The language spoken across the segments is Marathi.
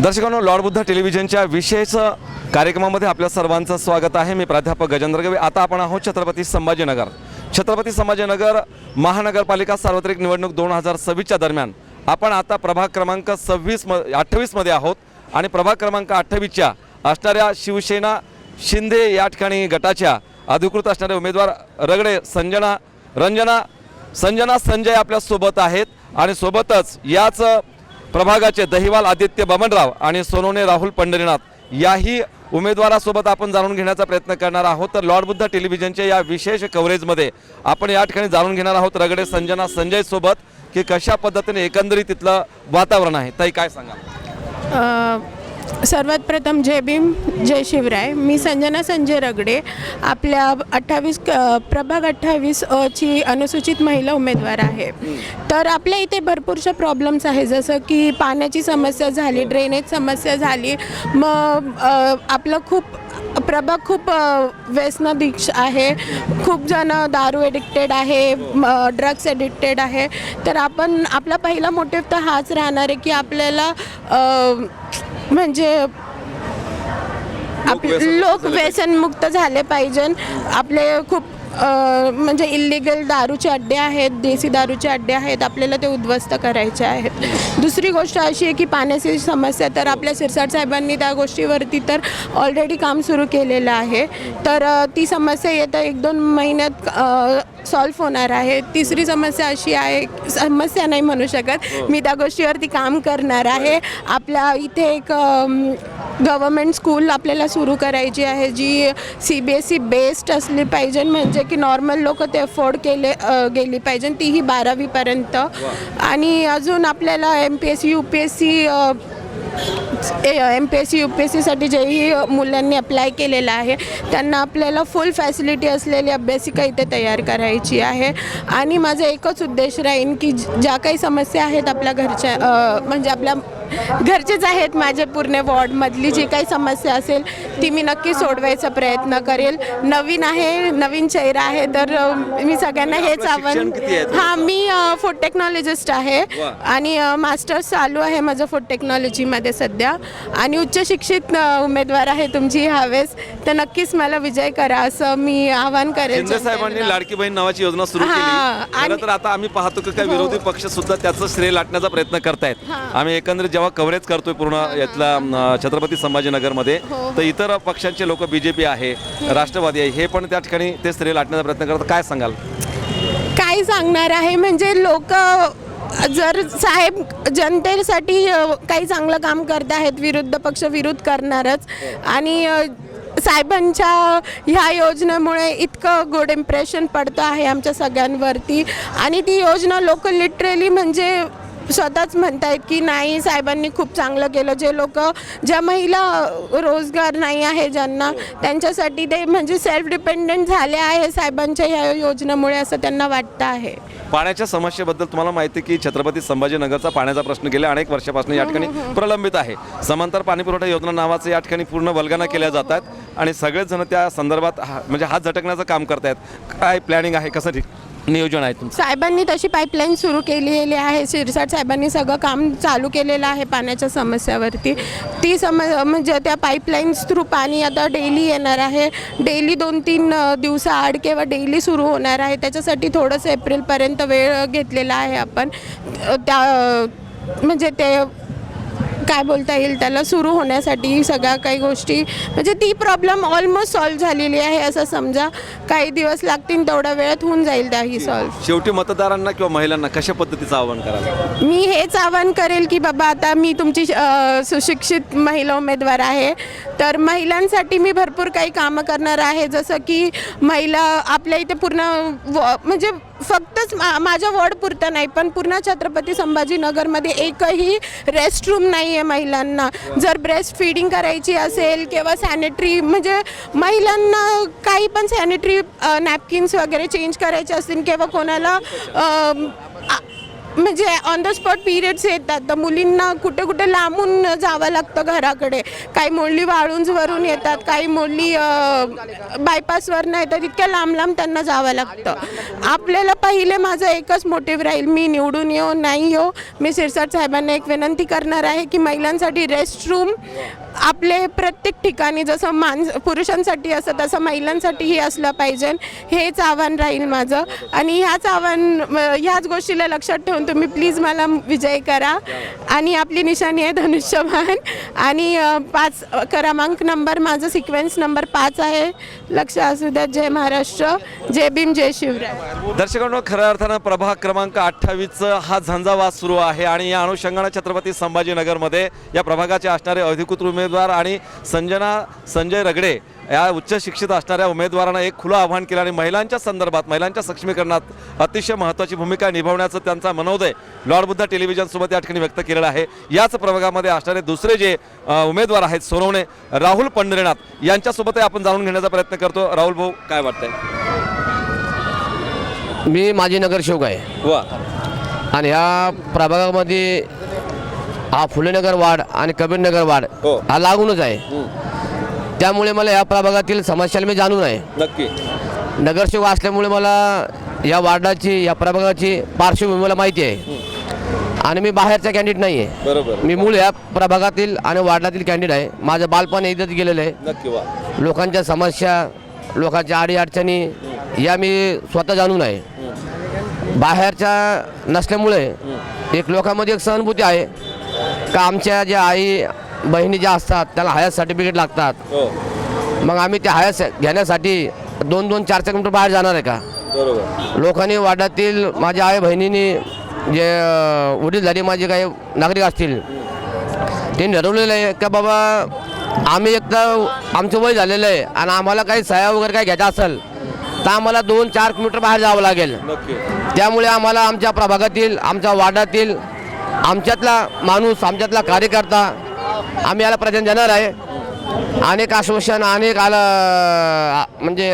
दर्शकांनो लॉर्ड बुद्ध टेलिव्हिजनच्या विशेष कार्यक्रमामध्ये आपल्या सर्वांचं स्वागत आहे. मी प्राध्यापक गजेंद्र गवे. आता आपण आहोत छत्रपती संभाजीनगर. छत्रपती संभाजीनगर महानगरपालिका सार्वत्रिक निवडणूक दोन हजार सव्वीसच्या दरम्यान आपण आता प्रभाग क्रमांक सव्वीस म अठ्ठावीसमध्ये आहोत आणि प्रभाग क्रमांक अठ्ठावीसच्या असणाऱ्या शिवसेना शिंदे या ठिकाणी गटाच्या अधिकृत असणारे उमेदवार रगडे संजना रंजना संजना संजय आपल्यासोबत आहेत आणि सोबतच याच प्रभागाचे दहिवाल आदित्य बमनराव आणि सोनोने राहुल पंढरीनाथ याही उमेदवारासोबत आपण जाणून घेण्याचा प्रयत्न करणार आहोत. तर लॉर्ड बुद्ध टेलिव्हिजनच्या या विशेष कव्हरेजमध्ये आपण या ठिकाणी जाणून घेणार आहोत रगडे संजना संजय सोबत की कशा पद्धतीने एकंदरीत तिथलं वातावरण आहे. ताई काय सांगा सर्वात प्रथम जय भीम जय शिवराय. मी संजना संजय रगडे. आपल्या अठ्ठावीस प्रभाग अठ्ठावीस ची अनुसूचित महिला उमेदवार आहे. तर आपल्या इथे भरपूरशा प्रॉब्लेम्स आहे जसं की पाण्याची समस्या झाली ड्रेनेज समस्या झाली. मग आपलं खूप प्रभाग खूप व्यसन दीक्ष आहे. खूप जण दारू एडिक्टेड आहे ड्रग्स एडिक्टेड आहे. तर आपण आपला पहिला मोटिव्ह तर हाच राहणार आहे की आपल्याला म्हणजे आप लोक व्यसनमुक्त झाले पाहिजे आपले खूप म्हणजे इलिगल दारूचे अड्डे आहेत देसी दारूचे अड्डे आहेत आपल्याला ते उद्ध्वस्त करायचे आहेत. दुसरी गोष्ट अशी आहे की पाण्याची समस्या तर आपल्या सिरसाट साहेबांनी त्या गोष्टीवरती तर ऑलरेडी काम सुरू केलेलं आहे. तर ती समस्या येत्या एक दोन महिन्यात सॉल्व्ह होणार आहे. तिसरी समस्या अशी आहे समस्या नाही म्हणू शकत. मी त्या गोष्टीवरती काम करणार आहे. आपल्या इथे एक गव्हर्मेंट स्कूल आपल्याला सुरू करायची आहे G C B S C based असली पाहिजे. म्हणजे की नॉर्मल लोक ते अफोर्ड केले गेली पाहिजे. तीही बारावीपर्यंत. आणि अजून आपल्याला M P S C U P S C M P S C U P S सीसाठी जेही मुलांनी अप्लाय केलेलं आहे त्यांना आपल्याला फुल फॅसिलिटी असलेली अभ्यासिका इथे तयार करायची आहे. आणि माझा एकच उद्देश राहीन की ज्या काही समस्या आहेत आपल्या घरच्या म्हणजे आपल्या घरचेच आहेत माझे पूर्ण वॉर्डमधली जी काही समस्या असेल ती मी नक्की सोडवायचा प्रयत्न करेल नवीन आहे नवीन चेहरा आहे तर मी सगळ्यांना हेच आव्हान आहे? हां मी फूड टेक्नॉलॉजिस्ट आहे. आणि मास्टर्स चालू आहे माझं फूड टेक्नॉलॉजीमध्ये सध्या आणि उच्च शिक्षित उमेदवार आहे तुमची ह्यावेळेस तर नक्कीच मला विजय करा असं मी आवाहन करेल साहेबांनी. लाडकी बहीण नावाची योजना सुरू केली तर आता आम्ही पाहतो की काही हो. विरोधी पक्ष सुद्धा त्याचं श्रेय लाटण्याचा प्रयत्न करतायत. आम्ही एकंदरीत जेव्हा कव्हरेज करतोय पूर्ण यातला अं, छत्रपती संभाजीनगरमध्ये हो, तर इतर पक्षांचे लोक बीजेपी आहे राष्ट्रवादी आहे हे पण त्या ठिकाणी ते श्रेय लाटण्याचा प्रयत्न करतात. काय सांगाल? काय सांगणार आहे? म्हणजे लोक जर साहेब जनतेसाठी अ, काही चांगलं काम करत आहेत विरुद्ध पक्ष विरोध करणारच. आणि अ, साहेबांच्या ह्या योजनेमुळे इतकं गुड इम्प्रेशन पडतं आहे आमच्या सगळ्यांवरती. आणि ती योजना लोक लिटरली म्हणजे स्वतःच म्हणतायत की नाही साहेबांनी खूप चांगलं केलं. जे लोक ज्या महिला रोजगार नाही आहे ज्यांना त्यांच्यासाठी ते म्हणजे सेल्फ डिपेंडंट झाले आहे साहेबांच्या ह्या योजनेमुळे असं त्यांना वाटतं आहे. पाण्याच्या समस्येबद्दल तुम्हाला माहिती की छत्रपती संभाजीनगरचा पाण्याचा प्रश्न गेल्या अनेक वर्षापासून या ठिकाणी प्रलंबित आहे. समांतर पाणीपुरवठा योजना नावाचं या ठिकाणी पूर्ण वल्गना केल्या जातात. आणि सगळेच जण त्या संदर्भात हा- म्हणजे हात झटकण्याचं काम करतायत. काय प्लॅनिंग आहे? कसं नियोजन आहे तुमचं. साहेबांनी तशी पाईपलाईन सुरू केलेली आहे. शिरसाट साहेबांनी सगळं काम चालू केलेलं आहे पाण्याच्या समस्यावरती. ती सम म्हणजे त्या पाईपलाईन्स थ्रू पाणी आता डेली येणार आहे. डेली दोन तीन दिवसाआड किंवा डेली सुरू होणार आहे. त्याच्यासाठी थोडंसं एप्रिलपर्यंत वेळ घेतलेला आहे आपण. त्या म्हणजे ते काय बोलता येईल त्याला सुरू होण्यासाठी सगळ्या काही गोष्टी म्हणजे ती प्रॉब्लेम ऑलमोस्ट सॉल्व्ह झालेली आहे असं समजा काही दिवस लागतील तेवढ्या वेळात होऊन जाईल त्याही सॉल्व्ह शेवटी मतदारांना किंवा महिलांना कशा पद्धतीचं आवाहन कराल मी हेच आवाहन करेल की बाबा आता मी तुमची अ, सुशिक्षित महिला उमेदवार आहे. तर महिलांसाठी मी भरपूर काही कामं करणार आहे. जसं की महिला आपल्या इथे पूर्ण व म्हणजे फक्तच मा माझ्या वॉर्डपुरतं नाही पण पूर्ण छत्रपती संभाजीनगरमध्ये एकही रेस्ट रूम नाही आहे महिलांना जर ब्रेस्ट फिडिंग करायची असेल किंवा सॅनिटरी म्हणजे महिलांना काही पण सॅनिटरी नॅपकिन्स वगैरे चेंज करायचे असतील किंवा कोणाला म्हणजे ऑन द स्पॉट पिरियड्स येतात. तर मुलींना कुठे कुठे लांबून जावं लागतं घराकडे. काही मुली वाळूंजवरून येतात काही मुली बायपासवरनं येतात. इतक्या लांब लांब त्यांना जावं लागतं. आपल्याला पहिले माझं एकच मोटिव्ह राहील. मी निवडून येऊ नाही येऊ. मी सिरसाट साहेबांना एक विनंती करणार आहे की महिलांसाठी रेस्ट रूम आपले प्रत्येक ठिकाणी जसं माणस पुरुषांसाठी असं तसं महिलांसाठीही असलं पाहिजे. हेच आव्हान राहील माझं. आणि ह्याच आव्हान ह्याच गोष्टीला लक्षात ठेवून तुम्ही प्लीज मला विजय करा. आणि आपली निशाणी आहे धनुष्यबाण आणि पाच क्रमांक नंबर माझं सिक्वेन्स नंबर पाच आहे. लक्ष असू द्या. जय महाराष्ट्र. जय भीम जय शिवराय. दर्शकांनो खऱ्या अर्थानं प्रभाग क्रमांक अठ्ठावीसचा हा झंझावात सुरू आहे. आणि या अनुषंगानं छत्रपती संभाजीनगरमध्ये या प्रभागाचे असणारे अधिकृत उमेदवार आणि संजना संजय रगडे या उच्च शिक्षित असणाऱ्या उमेदवारांना एक खुलं आव्हान केलं आणि महिलांच्या संदर्भात महिलांच्या सक्षमीकरणात अतिशय महत्त्वाची भूमिका निभावण्याचं त्यांचा मनोदय लॉर्ड बुद्धा टेलिव्हिजनसोबत या ठिकाणी व्यक्त केलेला आहे. याच प्रभागामध्ये असणारे दुसरे जे उमेदवार आहेत सोनवणे राहुल पंढरीनाथ यांच्यासोबतही आपण जाणून घेण्याचा प्रयत्न करतो. राहुल भाऊ काय वाटतंय? मी माजी नगरसेवक आहे. वा. आणि ह्या प्रभागामध्ये हा फुलेनगर वार्ड आणि कबीरनगर वार्ड हो. हा लागूनच आहे. त्यामुळे मला या प्रभागातील समस्याला मी जाणून आहे. नक्की. नगरसेवक असल्यामुळे मला या वार्डाची या प्रभागाची पार्श्वभूमी मला माहिती आहे. आणि मी बाहेरचा कॅन्डिडेट नाही आहे बरोबर. मी मूळ या प्रभागातील आणि वार्डातील कॅन्डिडेट आहे. माझं बालपण इथंच गेलेलं आहे. नक्की वा. लोकांच्या समस्या लोकांच्या अडीअडचणी या मी स्वतः जाणून आहे. बाहेरच्या नसल्यामुळे एक लोकांमध्ये एक सहानुभूती आहे. का आमच्या ज्या आई बहिणी ज्या असतात त्याला हयात सर्टिफिकेट लागतात. हो. मग आम्ही त्या हयात घेण्यासाठी दोन दोन चार चार किलोमीटर बाहेर जाणार आहे का? बरोबर. लोकांनी वाड्यातील माझ्या आई बहिणींनी जे वडील झाले माझे काही नागरिक असतील त्यांनी ठरवलेलं आहे का बाबा आम्ही एक तर आमचं वय झालेलं आहे आणि आम्हाला काही सह्या वगैरे काही घ्यायचं असेल तर आम्हाला दोन चार किलोमीटर बाहेर जावं लागेल. त्यामुळे आम्हाला आमच्या प्रभागातील आमच्या वार्डातील आमच्यातला माणूस आमच्यातला कार्यकर्ता आम्ही याला प्राधान्य देणार आहे. अनेक आश्वासन अनेक आलं म्हणजे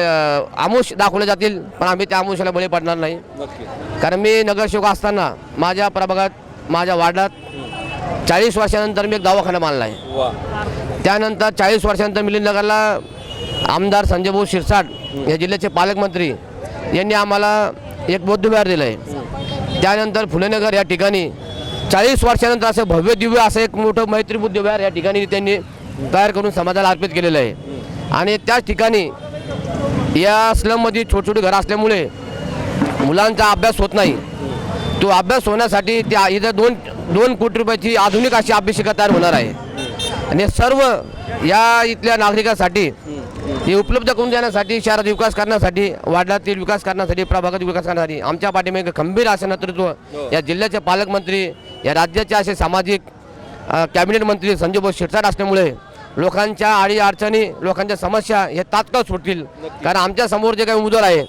आमुष दाखवले जातील पण आम्ही त्या आमुषाला बळी पडणार नाही. कारण मी नगरसेवक असताना माझ्या प्रभागात माझ्या वार्डात चाळीस वर्षानंतर मी एक दवाखाना बांधला आहे. त्यानंतर चाळीस वर्षानंतर मिलिंदनगरला आमदार संजय भाऊ शिरसाट या जिल्ह्याचे पालकमंत्री यांनी आम्हाला एक बौद्धविहार दिलं आहे त्यानंतर फुलेनगर या ठिकाणी चाळीस वर्षानंतर असं भव्य दिव्य असं एक मोठं मैत्री बुद्धविहार या ठिकाणी त्यांनी तयार करून समाजाला अर्पित केलेलं आहे. आणि त्याच ठिकाणी या स्लममध्ये छोटी छोटी घरं असल्यामुळे मुलांचा अभ्यास होत नाही. तो अभ्यास होण्यासाठी त्या इथं दोन दोन कोटी रुपयाची आधुनिक अशी अभ्यासिका तयार होणार आहे. आणि सर्व या इथल्या नागरिकांसाठी हे उपलब्ध करून देण्यासाठी शहरात विकास करण्यासाठी वार्डातील विकास करण्यासाठी प्रभागातील विकास करण्यासाठी आमच्या पाठीमागे खंबीर असं नेतृत्व या जिल्ह्याचे पालकमंत्री या राज्याचे असे सामाजिक कॅबिनेट मंत्री संजय भाऊ शिरसाट असल्यामुळे लोकांच्या अडी अडचणी लोकांच्या समस्या हे तात्काळ सुटतील कारण आमच्यासमोर जे काही उमेदवार आहे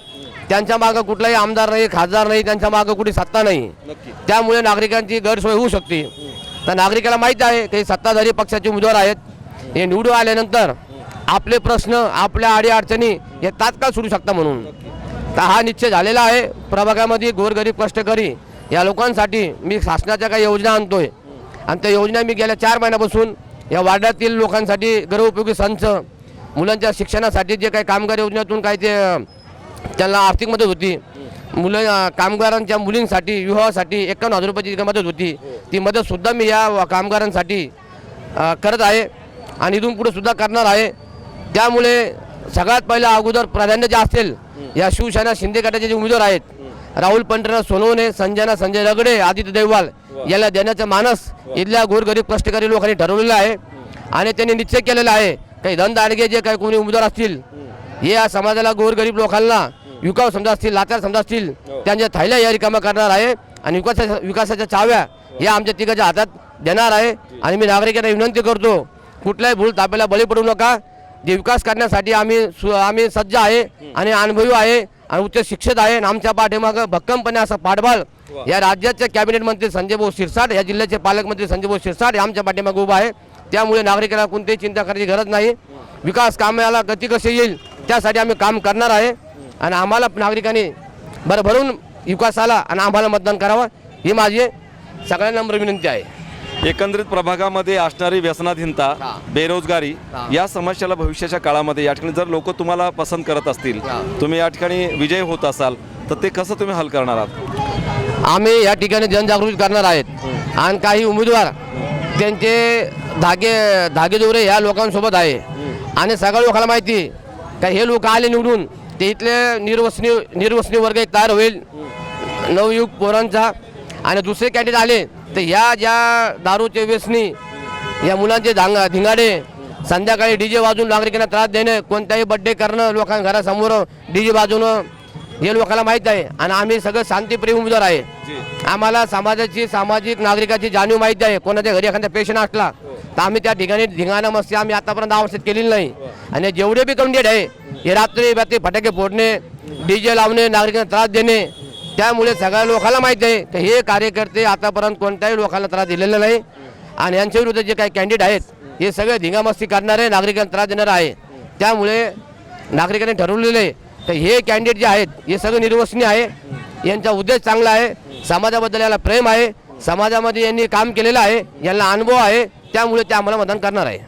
त्यांच्या मागं कुठलाही आमदार नाही खासदार नाही त्यांच्या मागं कुठे सत्ता नाही. त्यामुळे नागरिकांची गैरसोय होऊ शकते. तर नागरिकाला माहीत आहे की सत्ताधारी पक्षाचे उमेदवार आहेत. हे निवडून आल्यानंतर आपले प्रश्न आपल्या अडीअडचणी हे तात्काळ सुटू शकता म्हणून. तर हा निश्चय झालेला आहे. प्रभागामध्ये गोरगरीब कष्टकरी या लोकांसाठी मी शासनाच्या काही योजना आणतोय. आणि त्या योजना मी गेल्या चार महिन्यापासून या वार्डातील लोकांसाठी गृहोपयोगी संच मुलांच्या शिक्षणासाठी जे काही कामगार योजनेतून काही ते त्यांना आर्थिक मदत होती. मुलं कामगारांच्या मुलींसाठी विवाहासाठी एकावन्न हजार रुपयाची जी मदत होती ती मदतसुद्धा मी या कामगारांसाठी करत आहे. आणि इथून पुढे सुद्धा करणार आहे. त्यामुळे सगळ्यात पहिलं अगोदर प्राधान्य जे असेल या शिवसेना शिंदे गटाचे जे उमेदवार आहेत राहुल पंढरनाथ सोनवणे संजना संजय रगडे आदित्य देवाल याला देण्याचं मानस इथल्या गोरगरीब कष्टकरी लोकांनी ठरवलेलं आहे. आणि त्यांनी निश्चय केलेला आहे काही धनदाडगे जे काही कोणी उमेदवार असतील हे या समाजाला गोरगरीब लोकांना विकास समजा असतील लाचार समजा असतील त्यांच्या थैल्या या रिकामा करणार आहे. आणि विकासाच्या विकासाच्या चाव्या या आमच्या तिघाच्या हातात देणार आहे. आणि मी नागरिकांना विनंती करतो कुठल्याही भूल तापेला बळी पडू नका. जे विकास करण्यासाठी आम्ही सु आम्ही सज्ज आहे आणि अनुभवी आहे आणि उच्च शिक्षित आहे आणि आमच्या पाठीमागं भक्कमपणे असा पाठबळ या राज्याचे कॅबिनेट मंत्री संजय भाऊ शिरसाट या जिल्ह्याचे पालकमंत्री संजय भाऊ शिरसाट हे आमच्या पाठीमागे उभा आहे. त्यामुळे नागरिकांना कोणतीही चिंता करायची गरज नाही. विकास कामाला गती कशी येईल त्यासाठी आम्ही काम करणार आहे. आणि आम्हाला नागरिकांनी भरभरून विकासाला आणि आम्हाला मतदान करावं ही माझी सगळ्यांना नम्र विनंती आहे. एकंदरीत प्रभागामध्ये असणारी व्यसनाधीनता. बेरोजगारी. या समस्याला भविष्याच्या काळामध्ये या ठिकाणी जर लोक तुम्हाला पसंत करत असतील. तुम्ही या ठिकाणी विजय होत असाल तर ते कसं तुम्ही हल करणार आहात आम्ही या ठिकाणी जनजागृती करणार आहेत आणि काही उमेदवार त्यांचे धागे धागेदोरे ह्या लोकांसोबत आहे आणि सगळ्या लोकांना माहिती का हे लोक आले निवडून ते इथले निर्वसनी निर्वसनी वर्ग एक तयार होईल नवयुग पोरांचा आणि दुसरे कॅन्डिडेट आले. तर ह्या ज्या दारूचे व्यसनी या मुलांचे धांग धिंगाडे संध्याकाळी डी जे वाजून नागरिकांना त्रास देणे कोणताही बड्डे करणं लोकांच्या घरासमोर डी जे वाजवणं हे लोकांना माहीत आहे. आणि आम्ही सगळं शांतीप्रेम उमेदवार आहे. आम्हाला समाजाची सामाजिक नागरिकाची जाणीव माहिती आहे. कोणाच्या घरी एखादा पेशंट असला तर आम्ही त्या ठिकाणी धिंगाणा मस्ती आम्ही आतापर्यंत आवश्यक केलेली नाही. आणि जेवढे बी कॅन्डिडेट आहे हे रात्री रात्री फटाके फोडणे डी जे लावणे नागरिकांना त्रास देणे त्यामुळे सगळ्या लोकांना माहीत आहे की हे कार्यकर्ते आतापर्यंत कोणत्याही लोकांना त्रास दिलेला नाही. आणि यांच्या विरुद्ध जे काही कॅन्डिडेट आहेत हे सगळे धिंगामस्ती करणारे नागरिकांना त्रास देणारे आहे. त्यामुळे नागरिकांनी ठरवलेलं आहे तर हे कॅन्डिडेट जे आहेत हे सगळे निर्वसनीय आहे. यांचा उद्देश चांगला आहे. समाजाबद्दल याला प्रेम आहे. समाजामध्ये यांनी काम केलेलं आहे. यांना अनुभव आहे. त्यामुळे ते आम्हाला मतदान करणार आहे.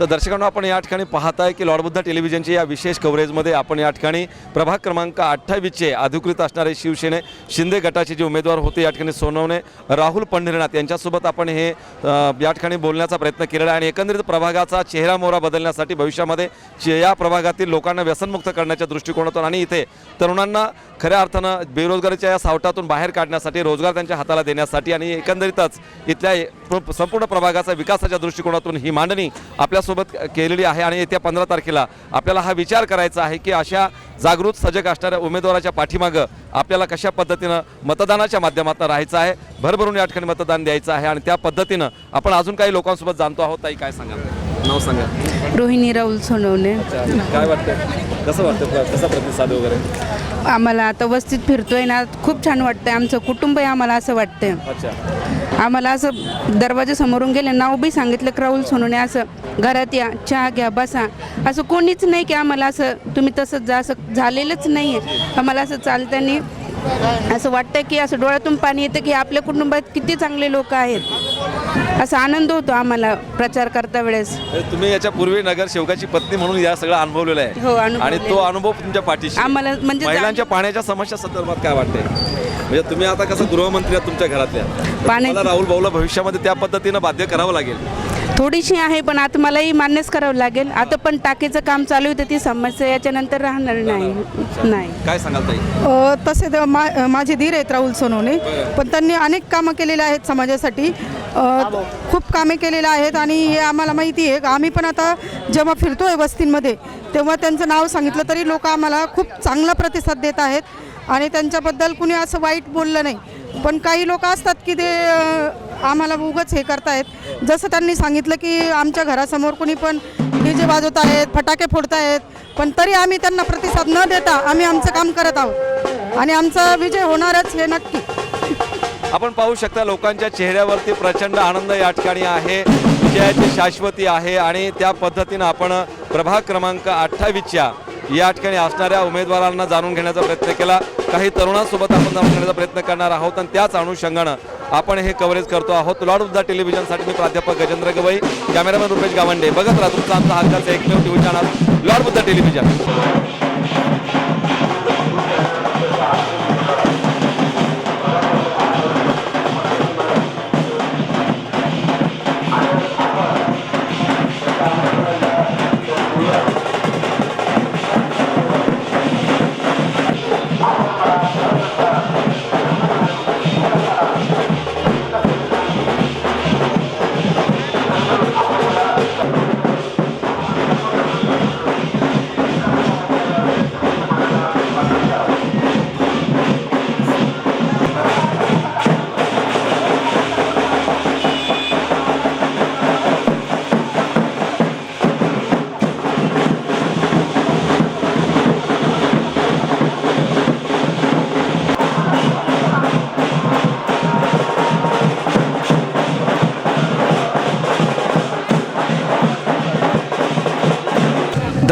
तर दर्शकांनो आपण या ठिकाणी पाहताय की लॉर्ड बुद्धा टेलिव्हिजनच्या या विशेष कव्हरेजमध्ये आपण या ठिकाणी प्रभाग क्रमांक अठ्ठावीसचे अधिकृत असणारे शिवसेने शिंदे गटाचे जे उमेदवार होते या ठिकाणी सोनवणे राहुल पंढरीनाथ यांच्यासोबत आपण हे या ठिकाणी बोलण्याचा प्रयत्न केलेला आहे आणि एकंदरीत प्रभागाचा चेहरा मोहरा बदलण्यासाठी भविष्यामध्ये या प्रभागातील लोकांना व्यसनमुक्त करण्याच्या दृष्टिकोनातून आणि इथे तरुणांना खऱ्या अर्थानं बेरोजगारीच्या या सावटातून बाहेर काढण्यासाठी रोजगार त्यांच्या हाताला देण्यासाठी आणि एकंदरीतच इथल्या संपूर्ण प्रभागाचा विकासाच्या दृष्टिकोनातून ही मांडणी आपल्या आपल्यासोबत केलेली आहे आणि येत्या पंधरा तारखेला आपल्याला हा विचार करायचा आहे की अशा जागृत सजग असणाऱ्या उमेदवाराच्या पाठीमागं आपल्याला कशा पद्धतीनं मतदानाच्या माध्यमातून राहायचं आहे? भरभरून या ठिकाणी मतदान द्यायचं आहे आणि त्या पद्धतीनं आपण अजून काही लोकांसोबत जाणतो आहोत. ताई काय सांगाल? नाव सांगा. रोहिणी राहुल सोनवणे. काय वाटतं कसं वाटतं कसा प्रतिसाद वगैरे? आम्हाला आता वस्तीत फिरतोय ना खूप छान वाटतंय. आमचं कुटुंब आहे आम्हाला असं वाटतंय. अच्छा. आम्हाला असं दरवाजासमोरून गेले नाव बी सांगितलं की राहुल सोनवणे असं घरात या चहा घ्या बसा. असं कोणीच नाही की आम्हाला असं तुम्ही तसंच जा असं झालेलंच नाही आहे आम्हाला असं चालताना असं वाटतं की असं डोळ्यातून पाणी येतं की आपल्या कुटुंबात किती चांगले लोक आहेत. असा आनंद होतो आम्हाला प्रचार करता वेळेस. म्हणजे तुम्ही याच्या पूर्वी नगरसेवकाची पत्नी म्हणून या सगळं अनुभवलेलं आहे. हो, आणि तो. अनुभव तुमच्या पाठीशी. आम्हाला म्हणजे महिलांच्या पाण्याच्या समस्या संदर्भात काय वाटते म्हणजे तुम्ही आता कसं गृहमंत्री आहात तुमच्या घरातल्या. तर तुम्हाला राहुल भाऊला भविष्यामध्ये त्या पद्धतीनं बाध्य करावं लागेल. थोडीशी आहे पण आता मलाही मान्यच करावं लागेल. आता पण टाकीचं काम चालू होतं ती समस्या याच्यानंतर राहणार नाही. नाही. काय सांगाल ताई? अ, तसे तर मा माझे धीर आहेत राहुल सोनवणे पण त्यांनी अनेक कामं केलेले आहेत समाजासाठी. अ, खूप कामे केलेले आहेत आणि हे आम्हाला माहिती आहे. आम्ही पण आता जेव्हा फिरतोय वस्तींमध्ये तेव्हा त्यांचं नाव सांगितलं तरी लोक आम्हाला खूप चांगला प्रतिसाद देत आहेत. आणि त्यांच्याबद्दल कुणी असं वाईट बोललं नाही. पण काही लोक असतात की ते अ, आम्हाला उगच हे करतायत. जसं त्यांनी सांगितलं की आमच्या घरासमोर कुणी पण डी जे वाजवत आहेत फटाके फोडत आहेत पण तरी आम्ही त्यांना प्रतिसाद न देता आम्ही आमचं काम करत आहोत. आणि आमचा विजय होणारच हे नक्की. आपण पाहू शकता लोकांच्या चेहऱ्यावरती प्रचंड आनंद या ठिकाणी आहे. विजयाची शाश्वती आहे आणि त्या पद्धतीनं आपण प्रभाग क्रमांक अठ्ठावीसच्या या ठिकाणी असणाऱ्या उमेदवारांना जाणून घेण्याचा प्रयत्न केला. काही तरुणांसोबत आपण जाणून घेण्याचा प्रयत्न करणार आहोत आणि त्याच अनुषंगानं आपण हे कव्हरेज करतो आहोत. लॉर्ड ऑफ द टेलिव्हिजनसाठी मी प्राध्यापक गजेंद्र गवई कॅमेरामॅन रुपेश गावंडे. बघत राहा तुमचा आमचा हक्काचा एकमेव TV channel Lord of the television.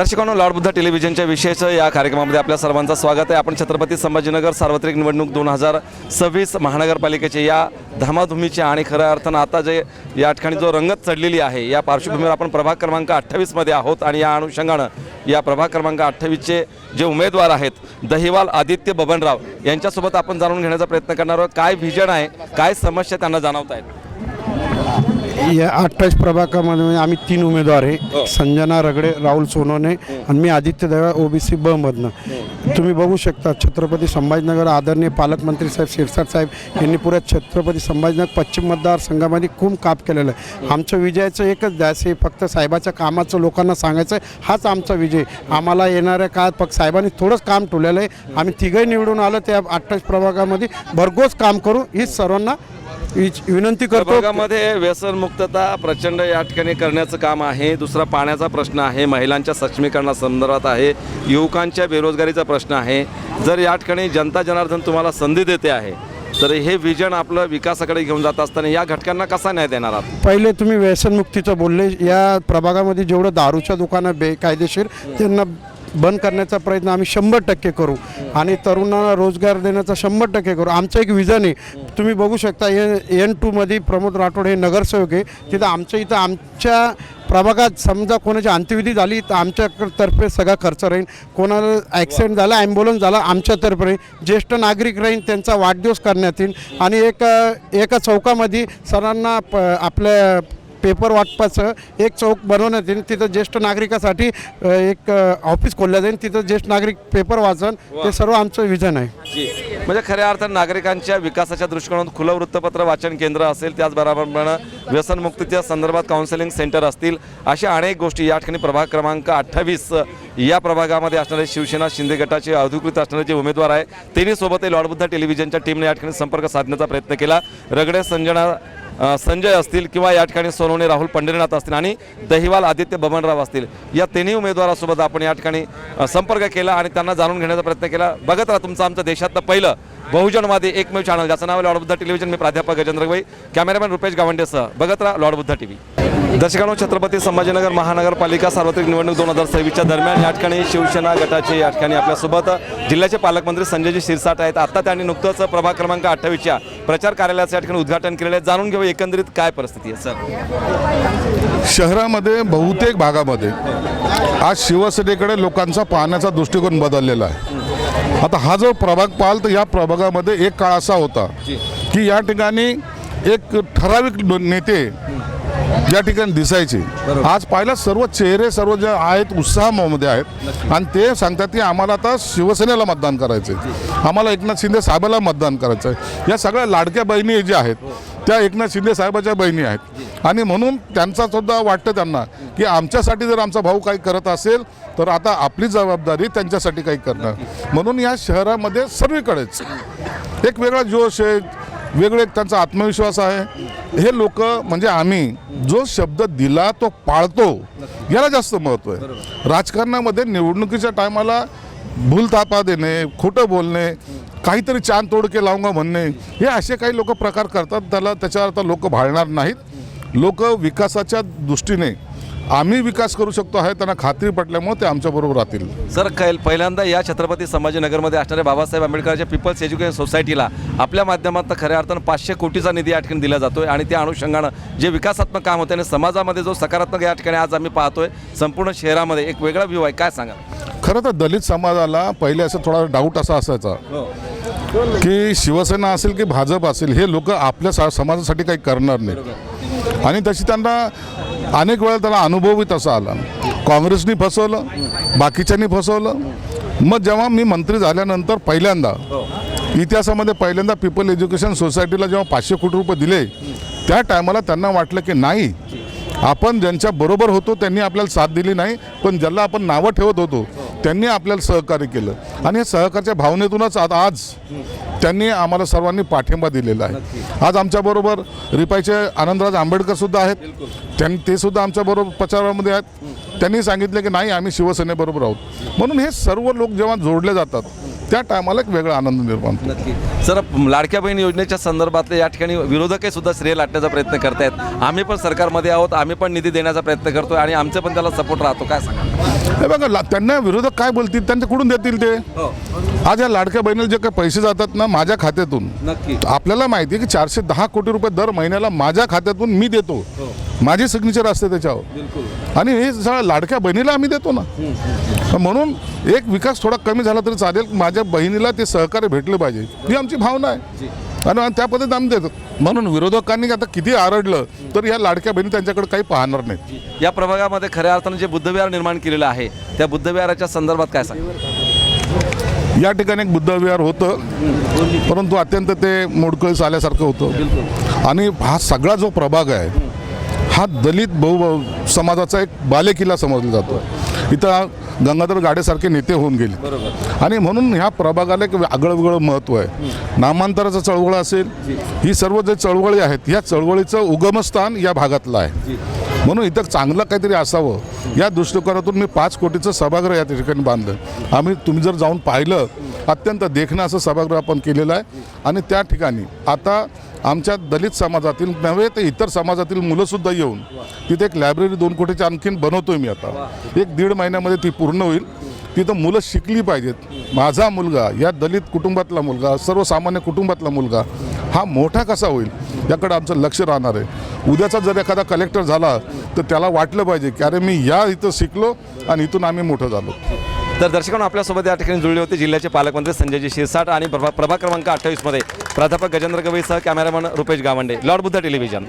दर्शकांनो Lord Buddha टेलिव्हिजनच्या विशेष या कार्यक्रमामध्ये आपल्या सर्वांचं स्वागत आहे. आपण छत्रपती संभाजीनगर सार्वत्रिक निवडणूक दोन हजार सव्वीस महानगरपालिकेचे या धामाधुमीच्या आणि खऱ्या अर्थानं आता जे या ठिकाणी जो रंगत चढलेली आहे या पार्श्वभूमीवर आपण प्रभाग क्रमांक अठ्ठावीसमध्ये आहोत आणि या अनुषंगानं या प्रभाग क्रमांक अठ्ठावीसचे जे उमेदवार आहेत दहिवाल आदित्य बबनराव यांच्यासोबत आपण जाणून घेण्याचा प्रयत्न करणार आहोत. काय व्हिजन आहे काय समस्या त्यांना जाणवत आहेत या अठ्ठावीस प्रभागामध्ये आम्ही तीन उमेदवार आहे. संजना रगडे राहुल सोनवणे आणि मी आदित्य देवा ओबीसी ब मधनं. तुम्ही बघू शकता छत्रपती संभाजीनगर आदरणीय पालकमंत्री साहेब शिरसाट साहेब यांनी पुऱ्या छत्रपती संभाजीनगर पश्चिम मतदारसंघामध्ये खूप काप केलेलं आहे. आमचं विजयाचं एकच ध्यास आहे फक्त साहेबाच्या कामाचं लोकांना सांगायचं आहे हाच आमचा विजय आम्हाला येणाऱ्या काळात फक्त साहेबांनी थोडंच काम ठेवलेलं आहे. आम्ही तिघही निवडून आलं त्या अठ्ठावीस प्रभागामध्ये भरघोस काम करू हीच सर्वांना विच- विनंती करतो. प्रभागामध्ये व्यसन मुक्तता प्रचंड या ठिकाणी करण्याचं काम आहे. दुसरा पाण्याचा प्रश्न आहे. महिलांच्या सक्षमीकरणासंदर्भात आहे. युवकांच्या बेरोजगारीचा प्रश्न आहे. जर या ठिकाणी जनता जनार्दन तुम्हाला संधी देते आहे तर हे विजन आपलं विकासाकडे घेऊन जात असताना या घटकांना कसा न्याय देणार आहात? पहिले तुम्ही व्यसनमुक्तीचं बोलले. या प्रभागामध्ये जेवढं दारूच्या दुकानं बेकायदेशीर त्यांना बंद करण्याचा प्रयत्न आम्ही शंभर टक्के करू. आणि तरुणांना रोजगार देण्याचा शंभर टक्के करू. आमचं एक विजन आहे. तुम्ही बघू शकता ए एन टूमध्ये प्रमोद राठोड हे नगरसेवक आहे. तिथं आमच्या इथं आमच्या प्रभागात समजा कोणाची अंत्यविधी झाली तर आमच्यातर्फे सगळा खर्च राहील. कोणाला ॲक्सिडेंट झाला ॲम्ब्युलन्स झाला आमच्यातर्फे राहील. ज्येष्ठ नागरिक राहील त्यांचा वाढदिवस करण्यात येईल. आणि एक एका चौकामध्ये सरांना प आपल्या पेपर वाटपाचं एक चौक बनवण्यात येईल. तिथं ज्येष्ठ नागरिकासाठी एक ऑफिस खोललं जाईल तिथं ज्येष्ठ नागरिक पेपर वाचन ते सर्व आमचं विजन आहे. म्हणजे खऱ्या अर्थानं नागरिकांच्या विकासाच्या दृष्टिकोनातून खुलं वृत्तपत्र वाचन केंद्र असेल त्याचबरोबर व्यसनमुक्तीच्या संदर्भात काउन्सिलिंग सेंटर असतील अशा अनेक गोष्टी या ठिकाणी प्रभाग क्रमांक अठ्ठावीस या प्रभागामध्ये असणारे शिवसेना शिंदे गटाचे अधिकृत असणारे जे उमेदवार आहे त्यांनी सोबत लॉर्डबुद्धा टेलिव्हिजनच्या टीमने या ठिकाणी संपर्क साधण्याचा प्रयत्न केला. रगडे संजना संजय असतील किंवा या ठिकाणी सोनवणे राहुल पंढरीनाथ असतील आणि दहिवाल आदित्य बबनराव असतील या तिन्ही उमेदवारासोबत आपण या ठिकाणी संपर्क केला आणि त्यांना जाणून घेण्याचा प्रयत्न केला. बघत राहा तुमचं आमचं देशातलं पहिलं बहुजनवादी एकमेव चॅनल ज्याचं नाव आहे लॉर्डबुद्धा टेलिव्हिजन. मी प्राध्यापक गजेंद्र गवई कॅमेरामॅन रुपेश गावंडेसह. बघत राहा लॉर्डबुद्धा टीव्ही. दर्शकांनो छत्रपती संभाजीनगर महानगरपालिका सार्वत्रिक निवडणूक दोन हजार सव्वीसच्या दरम्यान या ठिकाणी शिवसेना गटाचे या ठिकाणी आपल्यासोबत जिल्ह्याचे पालकमंत्री संजयजी शिरसाट आहेत. आता त्यांनी नुकतंच प्रभाग क्रमांक अठ्ठावीसच्या प्रचार कार्यालयाचं या ठिकाणी उद्घाटन केलेलं आहे. जाणून घेऊ एकंदरीत काय परिस्थिती आहे सर. शहरामध्ये बहुतेक भागामध्ये आज शिवसेनेकडे लोकांचा पाहण्याचा दृष्टिकोन बदललेला आहे. आता हा जो प्रभाग पाहाल तर या प्रभागामध्ये एक काळ असा होता की या ठिकाणी एक ठराविक नेते या ठिकाणी दिसायचे. आज पाहिलं सर्व चेहरे सर्व जे आहेत उत्साहामध्ये आहेत आणि ते सांगतात की आम्हाला आता शिवसेनेला मतदान करायचं आहे आम्हाला एकनाथ शिंदे साहेबाला मतदान करायचं आहे या सगळ्या लाडक्या बहिणी ज्या आहेत त्या एकनाथ शिंदे साहेबाच्या बहिणी आहेत. आणि म्हणून त्यांचा सुद्धा वाटतं त्यांना की आमच्यासाठी जर आमचा भाऊ काही करत असेल तर आता आपली जबाबदारी त्यांच्यासाठी काही करणं म्हणून या शहरामध्ये सर्वीकडेच एक वेगळा जोश आहे वेगळे एक त्यांचा आत्मविश्वास आहे. हे लोक म्हणजे आम्ही जो शब्द दिला तो पाळतो याला जास्त महत्त्व आहे. राजकारणामध्ये निवडणुकीच्या टायमाला भूलथापा देणे खोटं बोलणे काहीतरी चान तोडके लावंगा म्हणणे हे असे काही लोक प्रकार करतात त्याला त्याच्यावर आता लोक भाळणार नाहीत. लोक विकासाच्या दृष्टीने आम्ही विकास करू शकतो आहे त्यांना खात्री पटल्यामुळे ते आमच्याबरोबर राहतील. सर कैल पहिल्यांदा या छत्रपती संभाजीनगरमध्ये असणाऱ्या बाबासाहेब आंबेडकरच्या पीपल्स एज्युकेशन सोसायटीला आपल्या माध्यमातून खऱ्या अर्थानं पाचशे कोटीचा निधी या ठिकाणी दिला जातोय आणि त्या अनुषंगानं जे विकासात्मक काम होते आणि समाजामध्ये जो सकारात्मक या ठिकाणी आज आम्ही पाहतोय संपूर्ण शहरामध्ये एक वेगळा व्ह्यू आहे. काय सांगा खरं तर दलित समाजाला पहिले असं थोडा डाऊट असा असायचा. की शिवसेना असेल की भाजप असेल हे लोक आपल्या समाजासाठी काही करणार नाही आणि तशी त्यांना अनेक वेळा त्याला अनुभवही तसा आला काँग्रेसनी फसवलं बाकीच्यांनी फसवलं. मग जेव्हा मी मंत्री झाल्यानंतर पहिल्यांदा इतिहासामध्ये पहिल्यांदा पीपल एज्युकेशन सोसायटीला जेव्हा पाचशे कोटी रुपये दिले त्या टायमाला त्यांना वाटलं की नाही आपण ज्यांच्या बरोबर होतो त्यांनी आपल्याला साथ दिली नाही पण ज्याला आपण नावं ठेवत होतो त्यांनी आपल्याला सहकार्य केलं. आणि या सहकार्याच्या भावनेतूनच आता आज त्यांनी आम्हाला सर्वांनी पाठिंबा दिलेला आहे. आज आमच्याबरोबर रिपाईचे आनंदराज आंबेडकर सुद्धा आहेत. त्यां ते सुद्धा आमच्याबरोबर प्रचारामध्ये आहेत. त्यांनी सांगितले की नाही आम्ही शिवसेनेबरोबर आहोत. म्हणून हे सर्व लोक जेव्हा जोडले जातात त्या टायमाला एक वेगळा आनंद निर्माण नक्की. सर लाडक्या बहीण योजनेच्या संदर्भात या ठिकाणी विरोधकही सुद्धा श्रेय लाटण्याचा प्रयत्न करतायत. आम्ही पण सरकारमध्ये आहोत आम्ही पण निधी देण्याचा प्रयत्न करतोय आणि आमचं पण त्याला सपोर्ट राहतो. काय सांगा हे बघा ला- त्यांना विरोधक काय बोलतील त्यांच्या कुठून देतील ते? आज या लाडक्या बहिणीला जे काही पैसे जातात ना माझ्या खात्यातून नक्की. आपल्याला माहिती आहे की चारशे दहा कोटी रुपये दर महिन्याला माझ्या खात्यातून मी देतो. माझी सिग्नेचर असते त्याच्यावर. आणि हे सगळं लाडक्या बहिणीला आम्ही देतो ना. म्हणून एक विकास थोडा कमी झाला तरी चालेल. माझ्या बहिणीला ते सहकार्य भेटले पाहिजे. ही आमची भावना आहे. आणि त्या पद्धतीने आम्ही देतो. म्हणून विरोधकांनी आता किती आरडलं तर या लाडक्या बहिणी त्यांच्याकडे काही पाहणार नाहीत. या प्रभागामध्ये खऱ्या अर्थानं जे बुद्धविहार निर्माण केलेलं आहे त्या बुद्धविहाराच्या संदर्भात काय सांगा या ठिकाणी एक बुद्धविहार होतं परंतु अत्यंत ते मोडकळीस आल्यासारखं होतं. आणि हा सगळा जो प्रभाग आहे हा दलित बहु समाजाचा एक बालेकिल्ला समजला जातो. इथं गंगाधर गाडेसारखे नेते होऊन गेले. आणि म्हणून ह्या प्रभागाला एक आगळं वेगळं महत्त्व आहे नामांतराचं चळवळ असेल ही सर्व जे चळवळी आहेत या चळवळीचं उगमस्थान या भागातलं आहे. म्हणून इथं चांगलं काहीतरी असावं या दृष्टिकोनातून मी पाच कोटीचं सभागृह या ठिकाणी बांधलं. आम्ही तुम्ही जर जाऊन पाहिलं अत्यंत देखणं असं सभागृह आपण केलेलं आहे. आणि त्या ठिकाणी आता आमच्या दलित समाजातील नव्हे तर इतर समाजातील मुलंसुद्धा येऊन तिथे एक लायब्ररी दोन कोटीची आणखीन बनवतोय मी आता. एक दीड महिन्यामध्ये ती पूर्ण होईल. तिथं मुलं शिकली पाहिजेत. माझा मुलगा या दलित कुटुंबातला मुलगा सर्वसामान्य कुटुंबातला मुलगा हा मोठा कसा होईल? याकडे आमचं लक्ष राहणार आहे. उद्याचा जर एखादा कलेक्टर झाला तर त्याला वाटलं पाहिजे की अरे मी या इथं शिकलो आणि इथून आम्ही मोठं झालो. तर दर्शकांना आपल्यासोबत या ठिकाणी जुळले होते जिल्ह्याचे पालकमंत्री संजयजी शिरसाट आणि प्रभा प्रभाग क्रमांक अठ्ठावीसमध्ये प्राध्यापक Gajendra गवईसह cameraman Rupesh Gawande. Lord Buddha television.